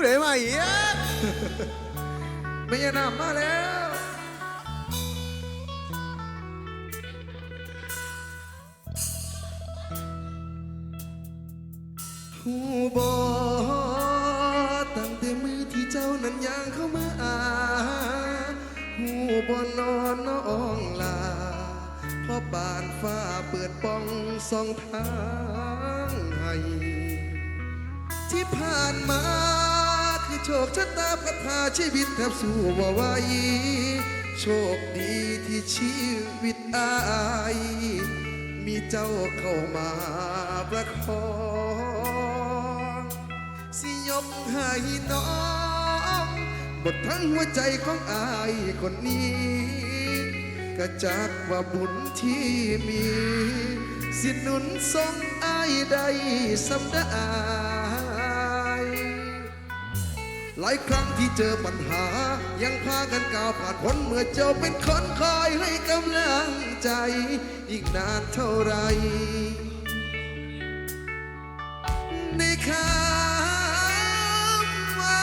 ผู้ใดมาอีกไม่ยานามมาแล้วหูบอตั้งแต่มือที่เจ้านั้นย่างเข้ามาอาหูบอนอนน้องลาเพราะบานฟ้าเปิดป้องสองทางให้ที่ผ่านมา โชคชะตาพัดพาชีวิตแทบสู้บ่ไหวโชคดีที่ชีวิตอาย มีเจ้าเข้ามาประคองสิยกให้น้องหมดทั้งหัวใจของอายคนนี้ก็จากว่าบุญที่มี สิหนุนทรงอายได้สำได้ หลายครั้งที่เจอปัญหา ยังพากันก้าวผ่านพ้นเมื่อเจ้าเป็นคนคอยให้กำลังใจ อีกนานเท่าไรในคำว่า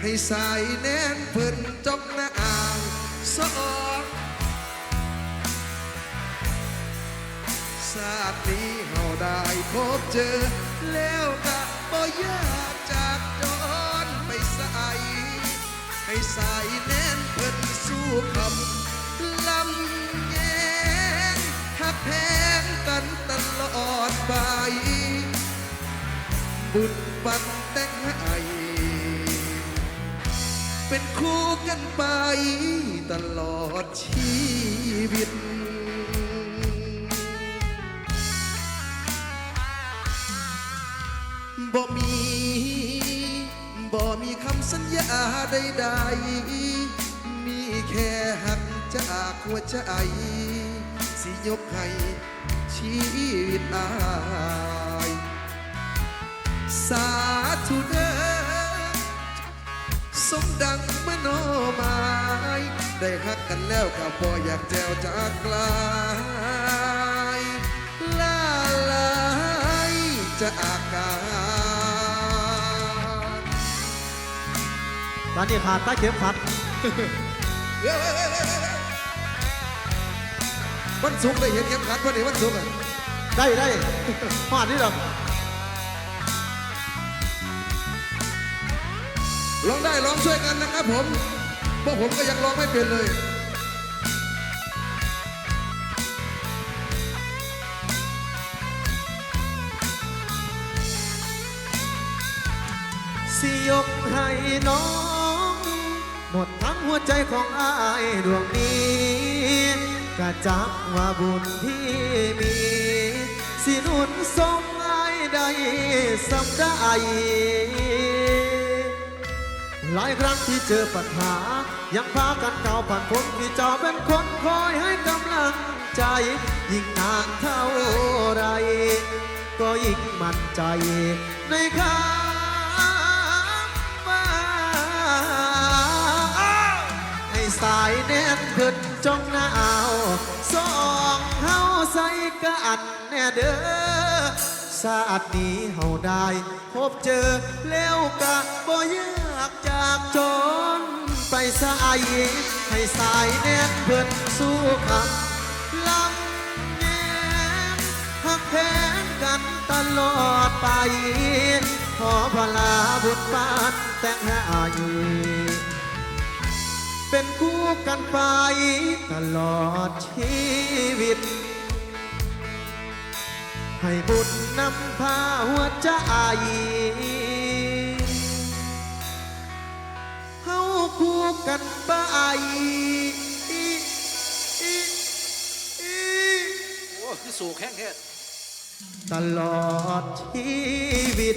ให้สายแน่นเพิ่นจอกหน้าอ่างสองชาตินี้เฮาได้พบเจอแล้วก็ บ่อยากจากจรไปใส่ ให้สายแน่นเพิ่นสู้คำลำแยงหักแพงกันตลอดไป บุญบันแต่งให้เป็นคู่กันไปตลอดชีวิต บ่มีบ่มีคำสัญญาใดๆมีแค่หักจากหัวใจ สิยกให้ชีวิตอายสาธุเด้อสมดังมโนหมายได้หักกันแล้วก็บ่อยากแจวจากไกลลาลายจะอากาศ ตอนนี้ขาดตาเข็มขัดเฮ้ยวันศุกร์ได้เห็นเข็มขัดวันนี้วันศุกร์อะได้ได้หอดนี่หรอกลองได้ลองช่วยกันนะครับผมพวกผมก็ยังลองไม่เป็นเลย สิยกให้น้อง หมดทั้งหัวใจของอายดวงนี้กะจักว่าบุญที่มี สิหนุนทรงอายได้สำได้หลายครั้งที่เจอปัญหา ยังพากันก้าผ่านพ้นที่เจ้าเป็นคนคอยให้กำลังใจ ยิ่งนานเท่าไร ก็ยิ่งมั่นใจในคำ สายแน่นขึ้นจงหนาวสองเฮาใส่กันแน่เด้อชาตินี้เฮาได้ พบเจอแล้วกะบ่ยากจากจน ไปสายให้สายแน่นเพิ่นสู้คำลำแยงหักแพงกันตลอดไป ขอพลาบุญปานแต่งให้ เป็นคู่กันไปตลอดชีวิต ให้บุญนำพาหัวใจเฮาคู่กันไปโอ้คือสู่แข้งแค่ตลอดชีวิต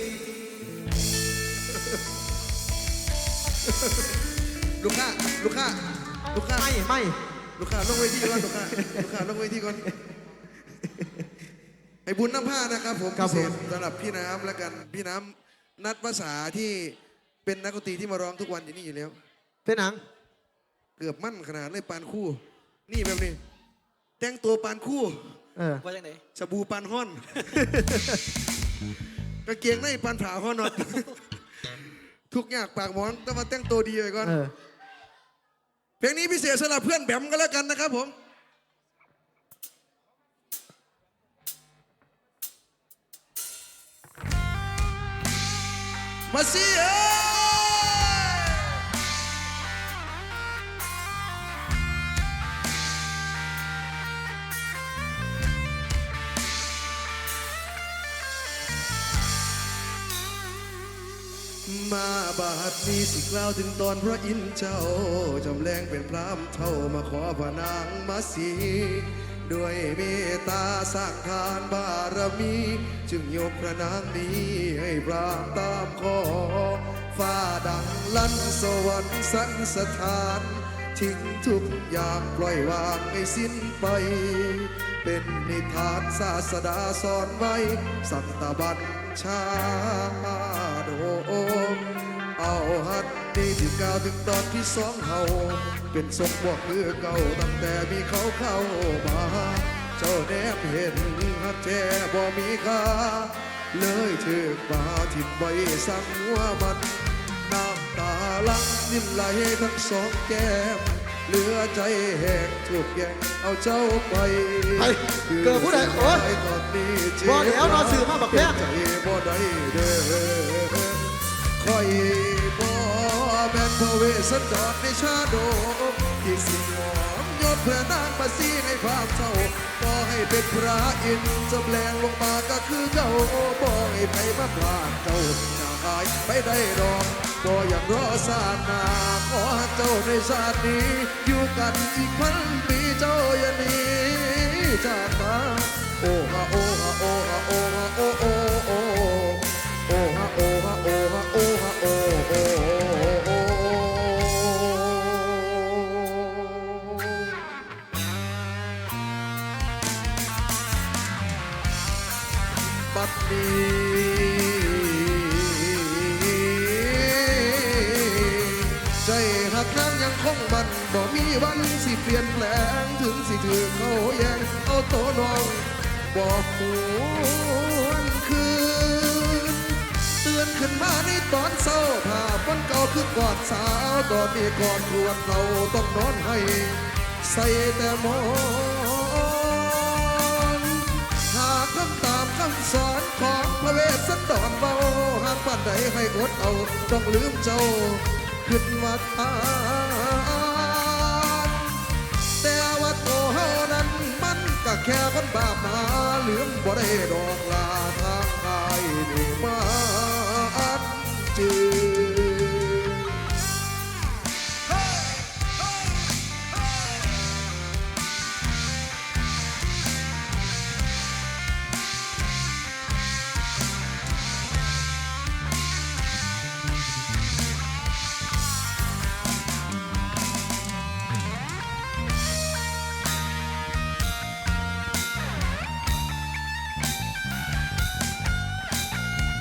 ลูกค้าลูกค้าลูกค้าไม่ไม่ลูกค้าลงเวทีก่อนลูกค้าลูกค้าลงเวทีก่อนให้บุญน้ำผ้านะครับผมครับพิผเศมษสำหรับพี่น้ำแล้วกันพี่น้ำนัดภาษาที่เป็นนักดนตรีที่มาร้องทุกวันอยู่นี่อยู่แล้ว เป็นหนังเกือบมั่นขนาดเลยปานคู่ นี่แบบนี้ แต่งตัวปานคู่เออว่าจังไหนสบู่ปานห้อนกางเกงในปันถาฮอนอดทุกอย่างปากหมอนแต่ว่าแต่งตัวดีไว้ก่อน เพลงนี้พิเศษสำหรับเพื่อนแบมก็แล้วกันนะครับผมมาสิเอ้ มาบาดนี้สิกล่าวถึงตอนพระอินทร์เจ้าจำแรงเป็นพรามเท่ามาขอพระนางมาสีด้วยเมตตาสร้างทานบารมี จึงยกพระนางนี้ให้พรามตามขอฟ้าดังลั่นสวรรค์สันสถาน ทิ้งทุกอย่างปล่อยวางให้สิ้นไป เป็นนิทานศาสดาสอนไว้ สัตบัญชาโดเอา ดนี่ที่กล่าวถึงตอนที่สองเฮาเป็นทรงบวกคือเก่าตั้งแต่มีเขาเข้ามา เจ้าแนบเห็นฮักแท้บ่มีค่าเลยถือกมาทิ่มไว้สั่งหัวมันน้ำตาลังนิ่มไหลทั้งสองแก้มเหลือใจแหกถูกแย่งเอาเจ้าไปไอ้เกิดผู้ใดโอ๊ยตอนนี้เจ็บบ่แล้วนอนสื่อมาบักแพงใจบ่ได้เด้อคอย พระเวสสันดรในชาโดกที่สิงหอมยศเพื่อนางมาสีให้ความเศร้าก็ให้เป็นพระอินทร์จำแรงลงมาก็คือเจ้าบ่ให้ไปมาพลาดเจ้าจะหายไปได้ดอกบ่อยากรอสานาขอให้เจ้าในชาตินี้ อยู่กันอีกพันปีเจ้าอย่าหนีจากมาโอ้ฮะโอ้ฮะโอ้ฮะโอ้ฮะโอ้โอ้ บอกหวนคืนเตือนขึ้นมาในตอนเศร้าภาพวันเก่าคือกอดสาวตอนนี้ก่อนควรเราต้องนอนให้ ใส่แต่หมอนหากทำตามคำสอนของพระเวสสันดรเบาหากปันใดให้อดเอา ต้องลืมเจ้า ขึ้นมาทา แค่คนบาปนาลืมบ่ได้ดอกลาทางกายนี่มาอันจือ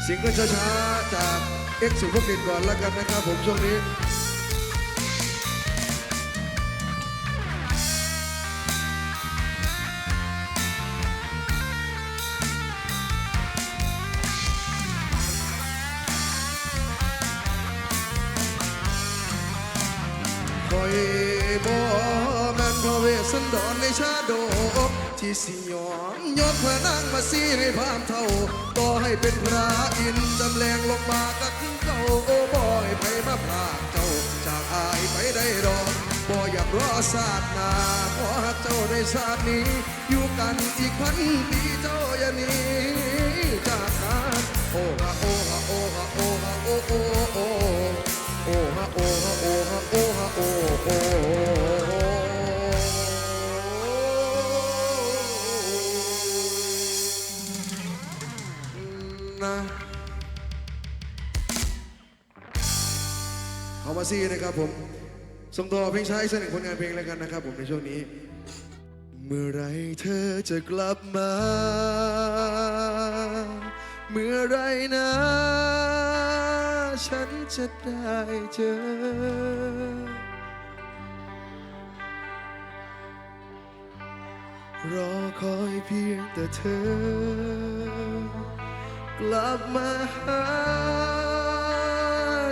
สียงก็ช้าๆจากเอ็กซ์สุภกิจก่อนแล้วกันนะครับผมช่วงนี้ สันดรในชาโดที่สิยอมยกพระนางมาสีให้พามเท่าต่อให้เป็นพระอินจำแรงลงมาก็คือเก่าโอ้บ่ให้ไปมาพราเจ้าจากอายไปได้ดอกบ่อยากรอศาสนาขอให้เจ้าในชาตินี้ อยู่กันอีกพันปีเจ้าอย่าหนีจากกันโอ้ฮะโอ้ฮะโอ้ฮะโอ้ฮะโอ้โอ้โอ้โอ้ฮะโอ้ฮะโอ้ฮะโอ้ฮะโอ้โอ้ อาซีนะครับผมส่งต่อเพลงช้าอีกสักหนึ่งผลงานเพลงแล้วกันนะครับผมในช่วงนี้ เมื่อไรเธอจะกลับมา เมื่อไรนะ ฉันจะได้เจอ รอคอยเพียงแต่เธอ กลับมาหา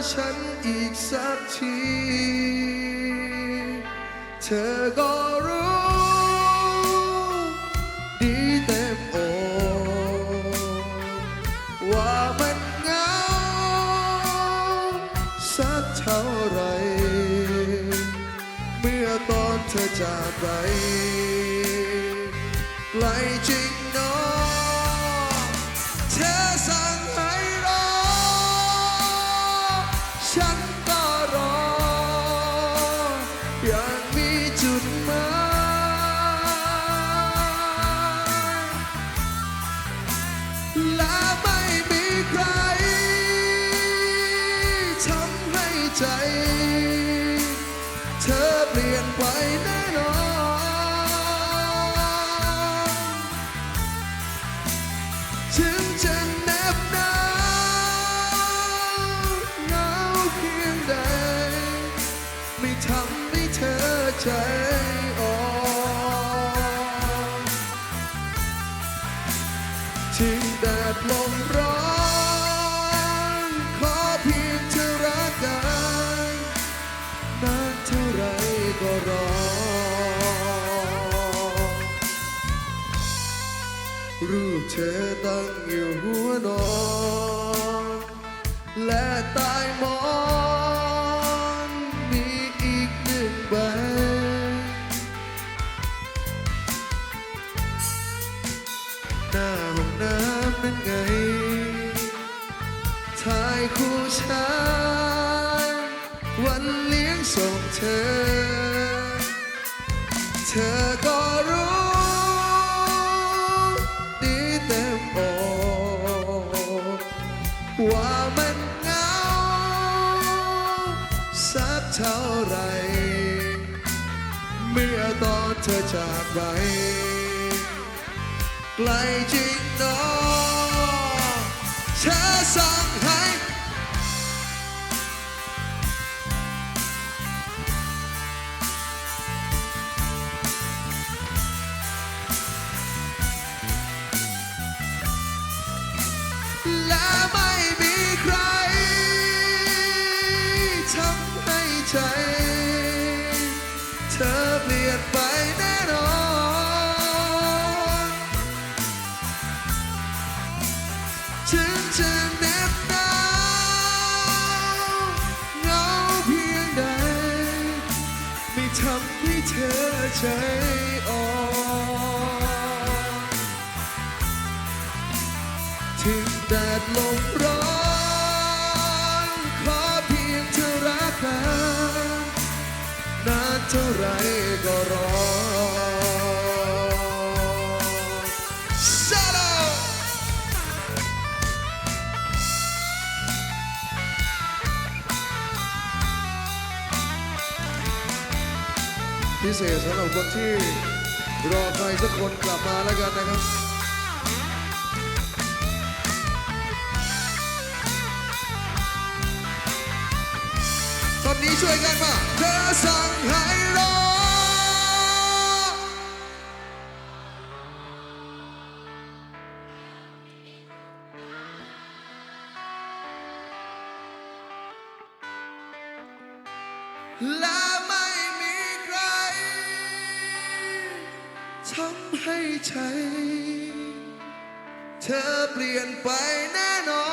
ฉันอีกสักที เธอก็รู้ ดีเต็มอกว่ามันเหงาสักเท่าไร เมื่อตอนเธอจากไปไกลจริง ใจ เธอเปลี่ยนไปแน่นอน ถึงจะแนบหนาวเหงาเพียงใด ไม่ทำให้เธอใจ คู่ฉันวันเลี้ยงส่งเธอ เธอก็รู้ดีเต็มอกว่ามันเหงาสักเท่าไร เมื่อตอนเธอจากไปไกลจริงเนอเธอ ถึงจะเน็บหนาวเหงาเพียงใด ไม่ทำให้เธอใจอ่อนถึงแดดลมร้อนขอเพียงเธอรักกันนานเท่าไรก็รอ พิเศษสำหรับคนที่รอใครสักคนกลับมาแล้วกันนะครับตอนนี้ช่วยกันมาเธอสั่งให้รอและ ให้ใช้ เธอเปลี่ยนไปแน่นอน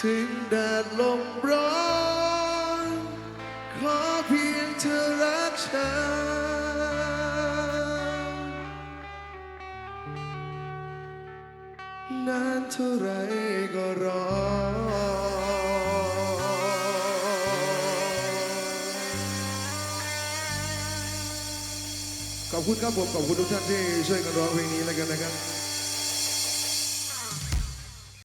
ถึงแดดลมร้อนขอเพียงเธอรักฉันนานเท่าไรก็รอ ขอบคุณครับผม ขอบคุณทุกท่านที่ช่วยกันร้องเพลงนี้แล้วกันนะครับ